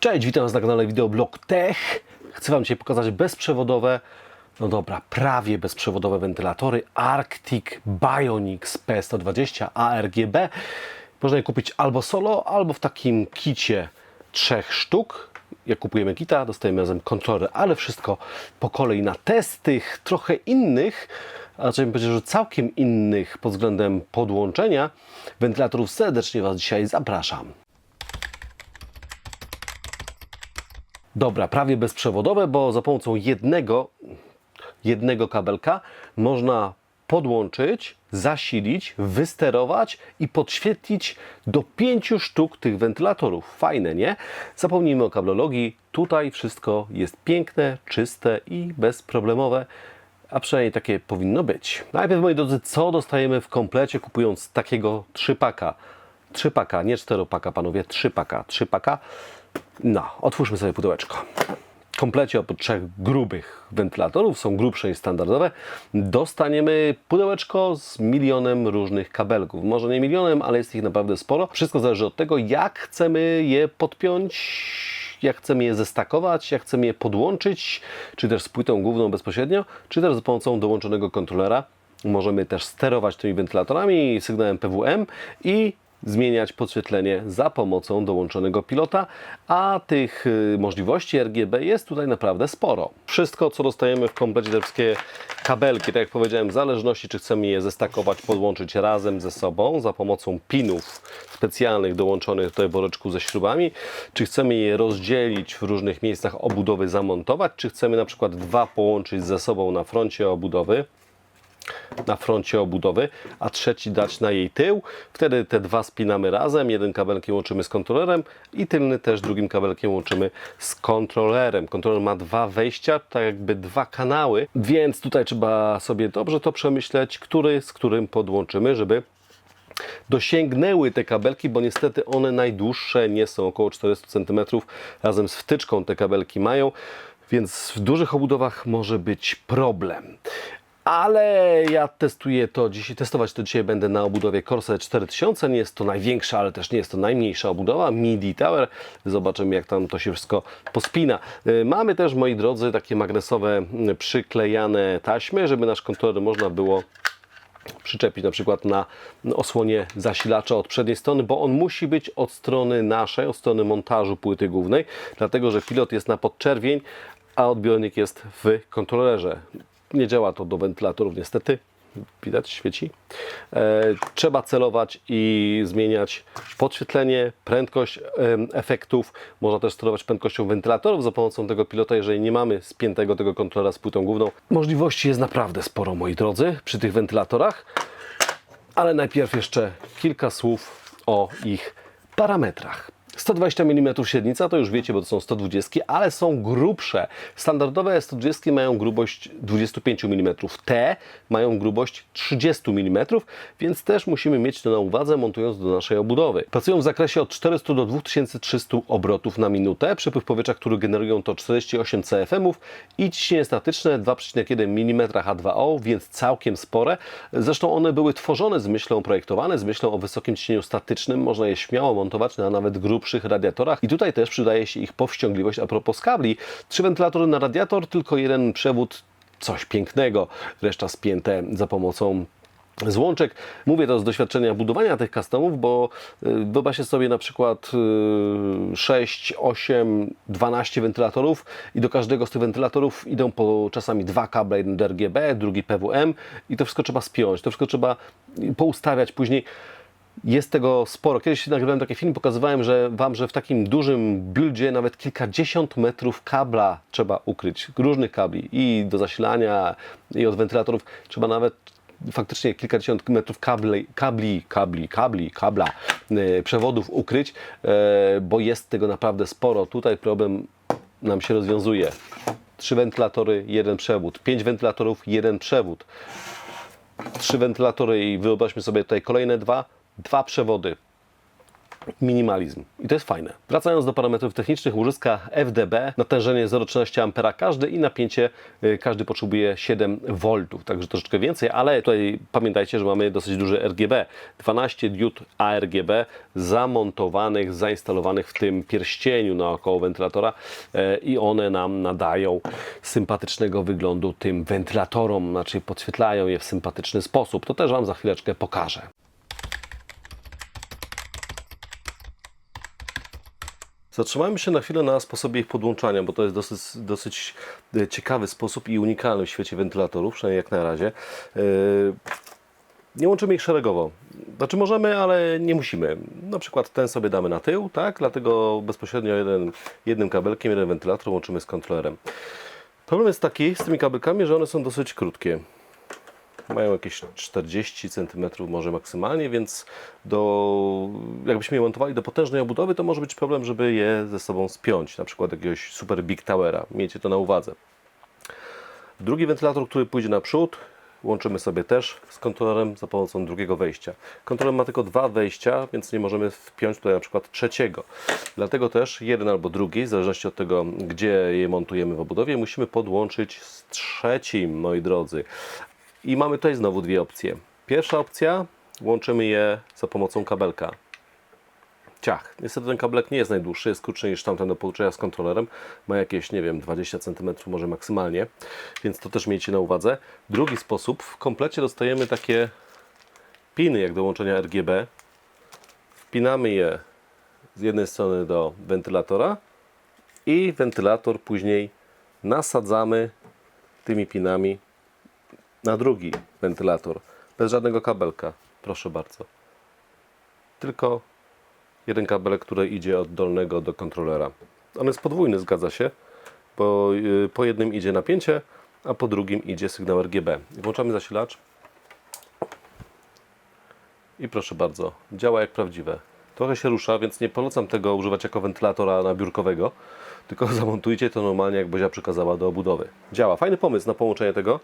Cześć, witam Was na kanale Videoblog Tech. Chcę Wam dzisiaj pokazać bezprzewodowe, no dobra, prawie bezprzewodowe wentylatory Arctic Bionics P120 ARGB. Można je kupić albo solo, albo w takim kicie trzech sztuk. Jak kupujemy kita, dostajemy razem kontroler, ale wszystko po kolei na test tych trochę innych, a raczej bym powiedział, że całkiem innych pod względem podłączenia wentylatorów serdecznie Was dzisiaj zapraszam. Dobra, prawie bezprzewodowe, bo za pomocą jednego, jednego kabelka można podłączyć, zasilić, wysterować i podświetlić do pięciu sztuk tych wentylatorów. Fajne, nie? Zapomnijmy o kablologii. Tutaj wszystko jest piękne, czyste i bezproblemowe. A przynajmniej takie powinno być. Najpierw, moi drodzy, co dostajemy w komplecie kupując takiego trzypaka? Trzypaka, nie czteropaka, panowie, trzypaka, trzypaka. No, otwórzmy sobie pudełeczko. W komplecie oprócz trzech grubych wentylatorów, są grubsze niż standardowe, dostaniemy pudełeczko z milionem różnych kabelków. Może nie milionem, ale jest ich naprawdę sporo. Wszystko zależy od tego, jak chcemy je podpiąć, jak chcemy je zestakować, jak chcemy je podłączyć, czy też z płytą główną bezpośrednio, czy też za pomocą dołączonego kontrolera. Możemy też sterować tymi wentylatorami sygnałem PWM i zmieniać podświetlenie za pomocą dołączonego pilota, a tych y, możliwości RGB jest tutaj naprawdę sporo. Wszystko, co dostajemy w komplecie, te wszystkie kabelki, tak jak powiedziałem, w zależności czy chcemy je zestakować, podłączyć razem ze sobą za pomocą pinów specjalnych dołączonych tutaj w woreczku ze śrubami, czy chcemy je rozdzielić w różnych miejscach obudowy, zamontować, czy chcemy na przykład dwa połączyć ze sobą na froncie obudowy, na froncie obudowy, a trzeci dać na jej tył. Wtedy te dwa spinamy razem, jeden kabelkiem łączymy z kontrolerem i tylny też drugim kabelkiem łączymy z kontrolerem. Kontroler ma dwa wejścia, tak jakby dwa kanały, więc tutaj trzeba sobie dobrze to przemyśleć, który z którym podłączymy, żeby dosięgnęły te kabelki, bo niestety one najdłuższe nie są, około 400 cm, razem z wtyczką te kabelki mają, więc w dużych obudowach może być problem. Ale ja testuję to dzisiaj, testować to dzisiaj będę na obudowie Corsa 4000. Nie jest to największa, ale też nie jest to najmniejsza obudowa. MIDI Tower. Zobaczymy, jak tam to się wszystko pospina. Y, Mamy też, moi drodzy, takie magnesowe y, przyklejane taśmy, żeby nasz kontroler można było przyczepić na przykład na osłonie zasilacza od przedniej strony, bo on musi być od strony naszej, od strony montażu płyty głównej, dlatego że pilot jest na podczerwień, a odbiornik jest w kontrolerze. Nie działa to do wentylatorów niestety. Widać, świeci. E, trzeba celować i zmieniać podświetlenie, prędkość em, efektów. Można też sterować prędkością wentylatorów za pomocą tego pilota, jeżeli nie mamy spiętego tego kontrolera z płytą główną. Możliwości jest naprawdę sporo, moi drodzy, przy tych wentylatorach. Ale najpierw jeszcze kilka słów o ich parametrach. 120 mm średnica, to już wiecie, bo to są 120, ale są grubsze. Standardowe 120 mają grubość 25 mm, te mają grubość 30 mm, więc też musimy mieć to na uwadze, montując do naszej obudowy. Pracują w zakresie od 400 do 2300 obrotów na minutę. Przepływ powietrza, który generują to 48 CFM i ciśnienie statyczne 2,1 mm H2O, więc całkiem spore. Zresztą one były tworzone z myślą, projektowane z myślą o wysokim ciśnieniu statycznym. Można je śmiało montować na nawet grubszych radiatorach i tutaj też przydaje się ich powściągliwość a propos kabli. Trzy wentylatory na radiator, tylko jeden przewód, coś pięknego, reszta spięte za pomocą złączek. Mówię to z doświadczenia budowania tych customów, bo y, wyobraźcie sobie na przykład y, 6, 8, 12 wentylatorów i do każdego z tych wentylatorów idą po czasami dwa kable, jeden do RGB, drugi PWM i to wszystko trzeba spiąć, to wszystko trzeba poustawiać później. Jest tego sporo. Kiedyś nagrywałem taki film, pokazywałem że Wam, że w takim dużym buildzie nawet kilkadziesiąt metrów kabla trzeba ukryć, różnych kabli i do zasilania, i od wentylatorów trzeba nawet faktycznie kilkadziesiąt metrów kabli, kabli, kabli, kabli, kabla, yy, przewodów ukryć, yy, bo jest tego naprawdę sporo. Tutaj problem nam się rozwiązuje. Trzy wentylatory, jeden przewód. Pięć wentylatorów, jeden przewód. Trzy wentylatory i wyobraźmy sobie tutaj kolejne dwa, dwa przewody. minimalizm. I to jest fajne. Wracając do parametrów technicznych, łożyska FDB, natężenie 0,13 A każdy i napięcie y, każdy potrzebuje 7 V, także troszeczkę więcej, ale tutaj pamiętajcie, że mamy dosyć duży RGB. 12 diod ARGB zamontowanych, zainstalowanych w tym pierścieniu naokoło wentylatora e, i one nam nadają sympatycznego wyglądu tym wentylatorom, znaczy podświetlają je w sympatyczny sposób. To też Wam za chwileczkę pokażę. Zatrzymajmy się na chwilę na sposobie ich podłączania, bo to jest dosyć, dosyć e, ciekawy sposób i unikalny w świecie wentylatorów, przynajmniej jak na razie. E, Nie łączymy ich szeregowo. Znaczy możemy, ale nie musimy. Na przykład ten sobie damy na tył, tak? Dlatego bezpośrednio jeden, jednym kabelkiem, jeden wentylator łączymy z kontrolerem. Problem jest taki z tymi kabelkami, że one są dosyć krótkie mają jakieś 40 cm może maksymalnie, więc do, jakbyśmy je montowali do potężnej obudowy, to może być problem, żeby je ze sobą spiąć, na przykład jakiegoś super big towera. Miejcie to na uwadze. Drugi wentylator, który pójdzie naprzód, łączymy sobie też z kontrolerem za pomocą drugiego wejścia. Kontroler ma tylko dwa wejścia, więc nie możemy wpiąć tutaj na przykład trzeciego. Dlatego też jeden albo drugi, w zależności od tego, gdzie je montujemy w obudowie, musimy podłączyć z trzecim, moi drodzy. I mamy tutaj znowu dwie opcje. Pierwsza opcja, łączymy je za pomocą kabelka. Ciach. Niestety ten kabelek nie jest najdłuższy, jest krótszy niż tamten do połączenia z kontrolerem. Ma jakieś, nie wiem, 20 cm może maksymalnie, więc to też miejcie na uwadze. Drugi sposób, w komplecie dostajemy takie piny jak do łączenia RGB. Wpinamy je z jednej strony do wentylatora i wentylator później nasadzamy tymi pinami na drugi wentylator, bez żadnego kabelka, proszę bardzo. Tylko jeden kabelek, który idzie od dolnego do kontrolera. On jest podwójny, zgadza się, bo y, po jednym idzie napięcie, a po drugim idzie sygnał RGB. Włączamy zasilacz i proszę bardzo, działa jak prawdziwe. Trochę się rusza, więc nie polecam tego używać jako wentylatora nabiórkowego, tylko zamontujcie to normalnie, jak Bozia przykazała do obudowy. Działa. Fajny pomysł na połączenie tego.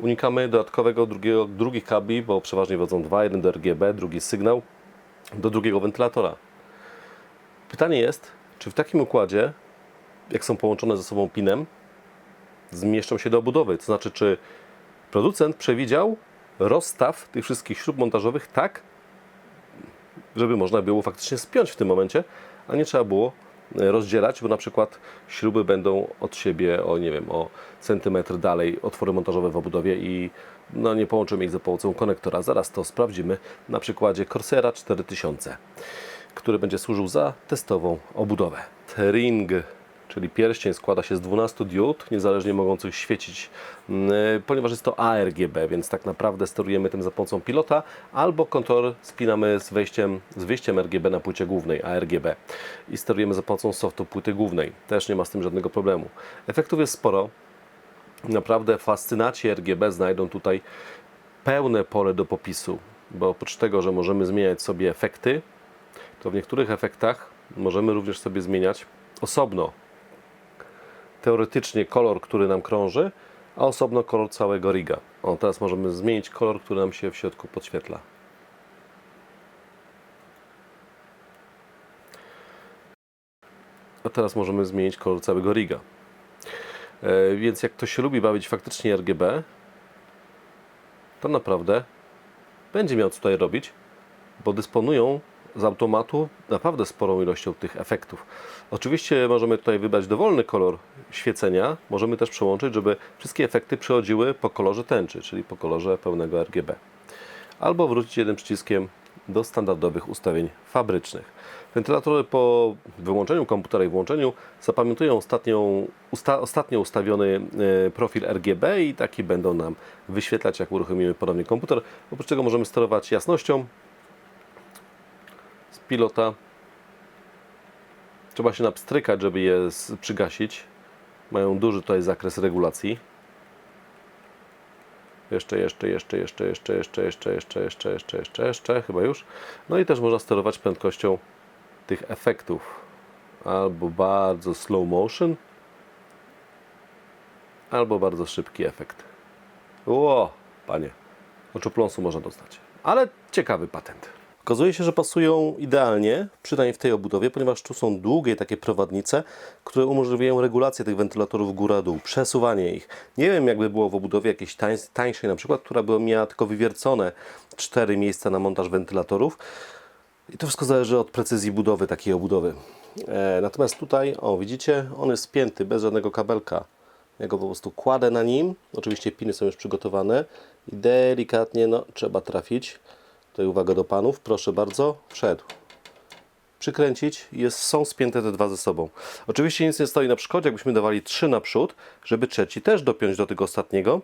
Unikamy dodatkowego drugiego, drugich kabli, bo przeważnie wodzą dwa, jeden do RGB, drugi sygnał do drugiego wentylatora. Pytanie jest, czy w takim układzie, jak są połączone ze sobą pinem, zmieszczą się do obudowy? To znaczy, czy producent przewidział rozstaw tych wszystkich śrub montażowych tak, żeby można było faktycznie spiąć w tym momencie, a nie trzeba było rozdzielać, bo na przykład śruby będą od siebie o, nie wiem, o centymetr dalej, otwory montażowe w obudowie i no, nie połączymy ich za pomocą konektora. Zaraz to sprawdzimy na przykładzie Corsera 4000, który będzie służył za testową obudowę. Ring, czyli pierścień składa się z 12 diod, niezależnie mogących świecić, mm, ponieważ jest to ARGB, więc tak naprawdę sterujemy tym za pomocą pilota, albo kontroler spinamy z wejściem, z wyjściem RGB na płycie głównej ARGB i sterujemy za pomocą softu płyty głównej. Też nie ma z tym żadnego problemu. Efektów jest sporo. Naprawdę fascynaci RGB znajdą tutaj pełne pole do popisu, bo oprócz tego, że możemy zmieniać sobie efekty, to w niektórych efektach możemy również sobie zmieniać osobno teoretycznie kolor, który nam krąży, a osobno kolor całego riga. O, teraz możemy zmienić kolor, który nam się w środku podświetla. A teraz możemy zmienić kolor całego riga. E, więc jak ktoś się lubi bawić faktycznie RGB, to naprawdę będzie miał tutaj robić, bo dysponują z automatu naprawdę sporą ilością tych efektów. Oczywiście możemy tutaj wybrać dowolny kolor świecenia. Możemy też przełączyć, żeby wszystkie efekty przechodziły po kolorze tęczy, czyli po kolorze pełnego RGB. Albo wrócić jednym przyciskiem do standardowych ustawień fabrycznych. Wentylatory po wyłączeniu komputera i włączeniu zapamiętują ostatnią, usta, ostatnio ustawiony e, profil RGB i taki będą nam wyświetlać, jak uruchomimy ponownie komputer. Oprócz tego możemy sterować jasnością pilota. Trzeba się napstrykać, żeby je przygasić. Mają duży tutaj zakres regulacji. Jeszcze, jeszcze, jeszcze, jeszcze, jeszcze, jeszcze, jeszcze, jeszcze, jeszcze, jeszcze, jeszcze, jeszcze, chyba już. No i też można sterować prędkością tych efektów. Albo bardzo slow motion, albo bardzo szybki efekt. Ło, panie, oczopląsu można dostać. Ale ciekawy patent. Okazuje się, że pasują idealnie, przynajmniej w tej obudowie, ponieważ tu są długie takie prowadnice, które umożliwiają regulację tych wentylatorów góra-dół, przesuwanie ich. Nie wiem, jakby było w obudowie jakiejś tań, tańszej na przykład, która by miała tylko wywiercone cztery miejsca na montaż wentylatorów. I to wszystko zależy od precyzji budowy takiej obudowy. E, natomiast tutaj, o widzicie, on jest spięty bez żadnego kabelka. Ja go po prostu kładę na nim. Oczywiście piny są już przygotowane i delikatnie, no trzeba trafić. Tutaj uwaga do panów, proszę bardzo, wszedł. Przykręcić jest, są spięte te dwa ze sobą. Oczywiście nic nie stoi na przeszkodzie, jakbyśmy dawali trzy naprzód, żeby trzeci też dopiąć do tego ostatniego,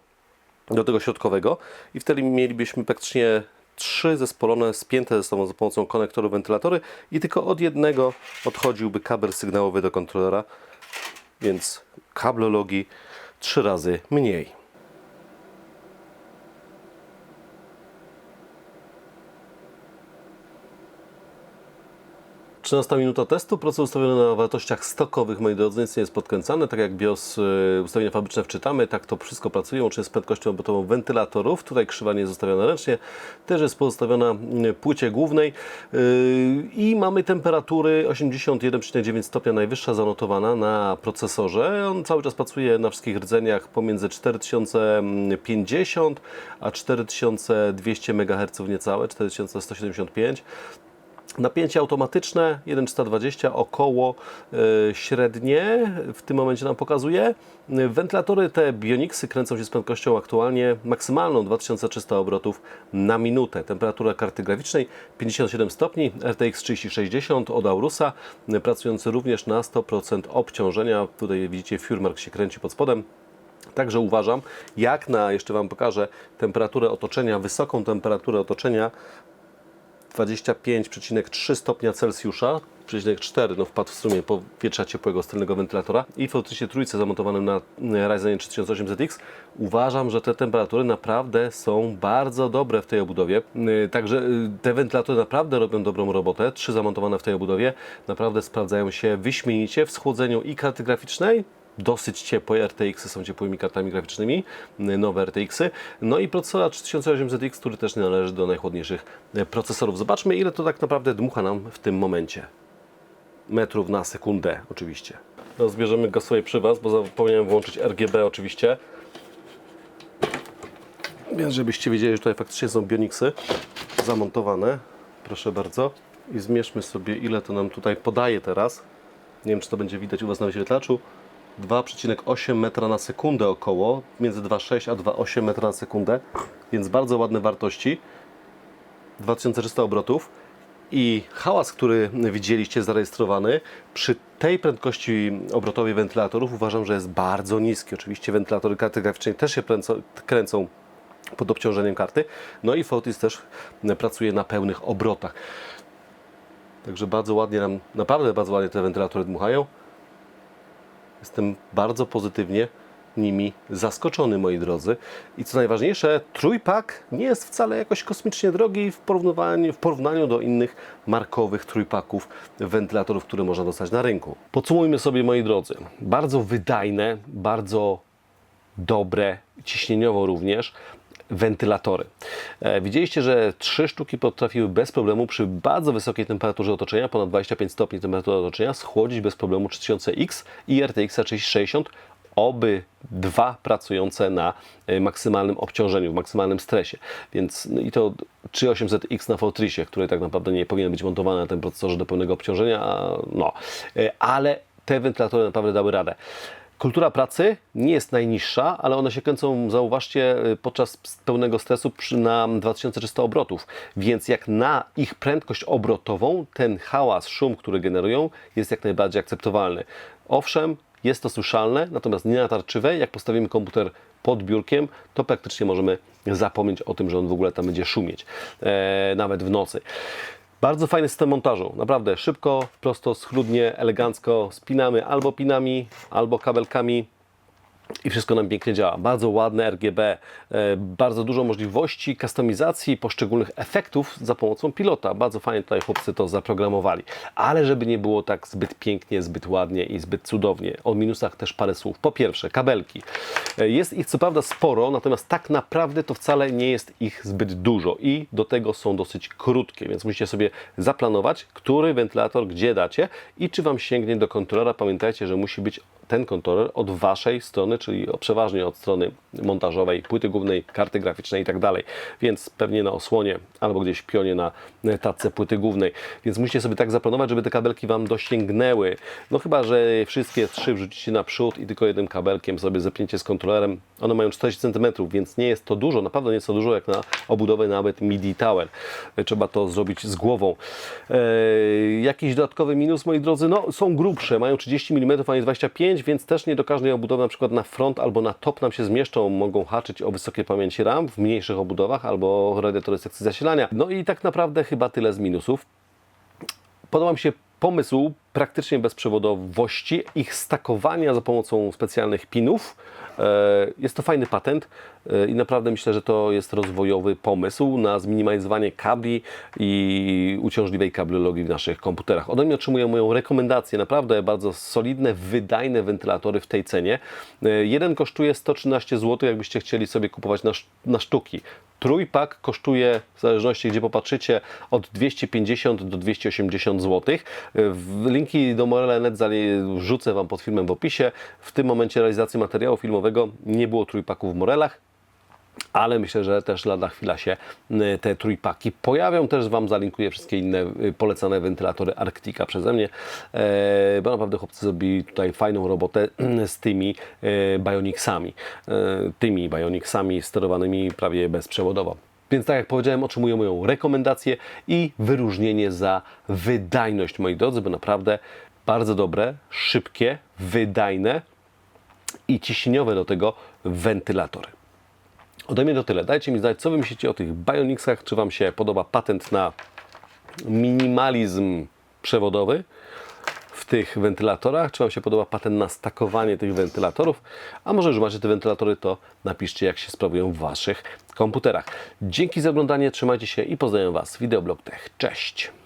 do tego środkowego i wtedy mielibyśmy praktycznie trzy zespolone, spięte ze sobą za pomocą konektoru wentylatory i tylko od jednego odchodziłby kabel sygnałowy do kontrolera, więc kablologii trzy razy mniej. 13 minuta testu, proces ustawiony na wartościach stokowych, moi drodzy, nic nie jest podkręcane, tak jak BIOS y, ustawienia fabryczne wczytamy, tak to wszystko pracuje, łącznie z prędkością obrotową wentylatorów, tutaj krzywa nie jest ustawiona ręcznie, też jest pozostawiona w płycie głównej yy, i mamy temperatury 81,9 stopnia najwyższa zanotowana na procesorze, on cały czas pracuje na wszystkich rdzeniach pomiędzy 4050 a 4200 MHz niecałe, 4175 Napięcie automatyczne 1,420 około y, średnie w tym momencie nam pokazuje. Wentylatory te Bionixy kręcą się z prędkością aktualnie maksymalną 2300 obrotów na minutę. Temperatura karty graficznej 57 stopni, RTX 3060 od Aurusa, pracujący również na 100% obciążenia. Tutaj widzicie Furmark się kręci pod spodem. Także uważam, jak na, jeszcze Wam pokażę, temperaturę otoczenia, wysoką temperaturę otoczenia, 25,3 stopnia Celsjusza, 4 no wpadł w sumie powietrza ciepłego z tylnego wentylatora i w Autricie trójce zamontowanym na Ryzenie 3800X uważam, że te temperatury naprawdę są bardzo dobre w tej obudowie. Y, także y, te wentylatory naprawdę robią dobrą robotę. Trzy zamontowane w tej obudowie naprawdę sprawdzają się wyśmienicie w schłodzeniu i karty graficznej, dosyć ciepłe. RTX y są ciepłymi kartami graficznymi, nowe RTX-y. No i procesora 3800X, który też nie należy do najchłodniejszych procesorów. Zobaczmy, ile to tak naprawdę dmucha nam w tym momencie. Metrów na sekundę, oczywiście. No, zbierzemy go sobie przy Was, bo zapomniałem włączyć RGB oczywiście. Więc żebyście wiedzieli, że tutaj faktycznie są Bionixy zamontowane. Proszę bardzo. I zmierzmy sobie, ile to nam tutaj podaje teraz. Nie wiem, czy to będzie widać u Was na wyświetlaczu. 2,8 metra na sekundę około, między 2,6 a 2,8 metra na sekundę, więc bardzo ładne wartości. 2300 obrotów i hałas, który widzieliście zarejestrowany przy tej prędkości obrotowej wentylatorów uważam, że jest bardzo niski. Oczywiście wentylatory karty graficznej też się kręcą, pod obciążeniem karty. No i Fortis też pracuje na pełnych obrotach. Także bardzo ładnie nam, naprawdę bardzo ładnie te wentylatory dmuchają. Jestem bardzo pozytywnie nimi zaskoczony, moi drodzy. I co najważniejsze, trójpak nie jest wcale jakoś kosmicznie drogi w porównaniu, w porównaniu do innych markowych trójpaków wentylatorów, które można dostać na rynku. Podsumujmy sobie, moi drodzy. Bardzo wydajne, bardzo dobre, ciśnieniowo również, wentylatory. E, widzieliście, że trzy sztuki potrafiły bez problemu przy bardzo wysokiej temperaturze otoczenia, ponad 25 stopni temperatury otoczenia, schłodzić bez problemu 3000X i RTX 3060 oby dwa pracujące na e, maksymalnym obciążeniu, w maksymalnym stresie. Więc no i to 3800X na Fortrisie, który tak naprawdę nie powinien być montowany na tym procesorze do pełnego obciążenia, no. E, ale te wentylatory naprawdę dały radę. Kultura pracy nie jest najniższa, ale one się kręcą, zauważcie, podczas pełnego stresu przy, na 2300 obrotów. Więc jak na ich prędkość obrotową, ten hałas, szum, który generują, jest jak najbardziej akceptowalny. Owszem, jest to słyszalne, natomiast nie natarczywe. Jak postawimy komputer pod biurkiem, to praktycznie możemy zapomnieć o tym, że on w ogóle tam będzie szumieć, e, nawet w nocy. Bardzo fajny system montażu, naprawdę szybko, prosto, schludnie, elegancko. Spinamy albo pinami, albo kabelkami i wszystko nam pięknie działa. Bardzo ładne RGB, e, bardzo dużo możliwości kustomizacji poszczególnych efektów za pomocą pilota. Bardzo fajnie tutaj chłopcy to zaprogramowali. Ale żeby nie było tak zbyt pięknie, zbyt ładnie i zbyt cudownie. O minusach też parę słów. Po pierwsze, kabelki. E, Jest ich co prawda sporo, natomiast tak naprawdę to wcale nie jest ich zbyt dużo i do tego są dosyć krótkie, więc musicie sobie zaplanować, który wentylator gdzie dacie i czy Wam sięgnie do kontrolera. Pamiętajcie, że musi być ten kontroler od Waszej strony, czyli przeważnie od strony montażowej, płyty głównej, karty graficznej i tak dalej. Więc pewnie na osłonie albo gdzieś pionie na tacce płyty głównej. Więc musicie sobie tak zaplanować, żeby te kabelki Wam dosięgnęły. No chyba, że wszystkie trzy wrzucicie naprzód i tylko jednym kabelkiem sobie zepniecie z kontrolerem. One mają 40 cm, więc nie jest to dużo, naprawdę nie jest to dużo jak na obudowę nawet MIDI Tower. Trzeba to zrobić z głową. Eee, jakiś dodatkowy minus, moi drodzy, no są grubsze, mają 30 mm, a nie 25 więc też nie do każdej obudowy, na przykład na front albo na top nam się zmieszczą, mogą haczyć o wysokie pamięci RAM w mniejszych obudowach albo radiatory sekcji zasilania. No i tak naprawdę chyba tyle z minusów. Podoba mi się pomysł praktycznie bezprzewodowości, ich stakowania za pomocą specjalnych pinów. E, Jest to fajny patent i naprawdę myślę, że to jest rozwojowy pomysł na zminimalizowanie kabli i uciążliwej kablologii w naszych komputerach. Ode mnie otrzymują moją rekomendację, naprawdę bardzo solidne, wydajne wentylatory w tej cenie. E, Jeden kosztuje 113 zł, jakbyście chcieli sobie kupować na, na sztuki. Trójpak kosztuje, w zależności gdzie popatrzycie, od 250 do 280 zł. W- Linki do Morele.net wrzucę Wam pod filmem w opisie. W tym momencie realizacji materiału filmowego nie było trójpaków w Morelach. Ale myślę, że też lada chwila się y, te trójpaki pojawią. Też Wam zalinkuję wszystkie inne y, polecane wentylatory Arctica przeze mnie, e, bo naprawdę chłopcy zrobili tutaj fajną robotę z tymi e, Bionicsami. E, Tymi Bionicsami sterowanymi prawie bezprzewodowo. Więc tak jak powiedziałem, otrzymują moją rekomendację i wyróżnienie za wydajność, moi drodzy, bo naprawdę bardzo dobre, szybkie, wydajne i ciśnieniowe do tego wentylatory. Ode mnie to tyle. Dajcie mi znać, co Wy myślicie o tych Bionicsach. Czy Wam się podoba patent na minimalizm przewodowy w tych wentylatorach? Czy Wam się podoba patent na stakowanie tych wentylatorów? A może już macie te wentylatory, to napiszcie, jak się sprawują w Waszych komputerach. Dzięki za oglądanie, trzymajcie się i pozdrawiam Was. Wideoblog Tech. Cześć!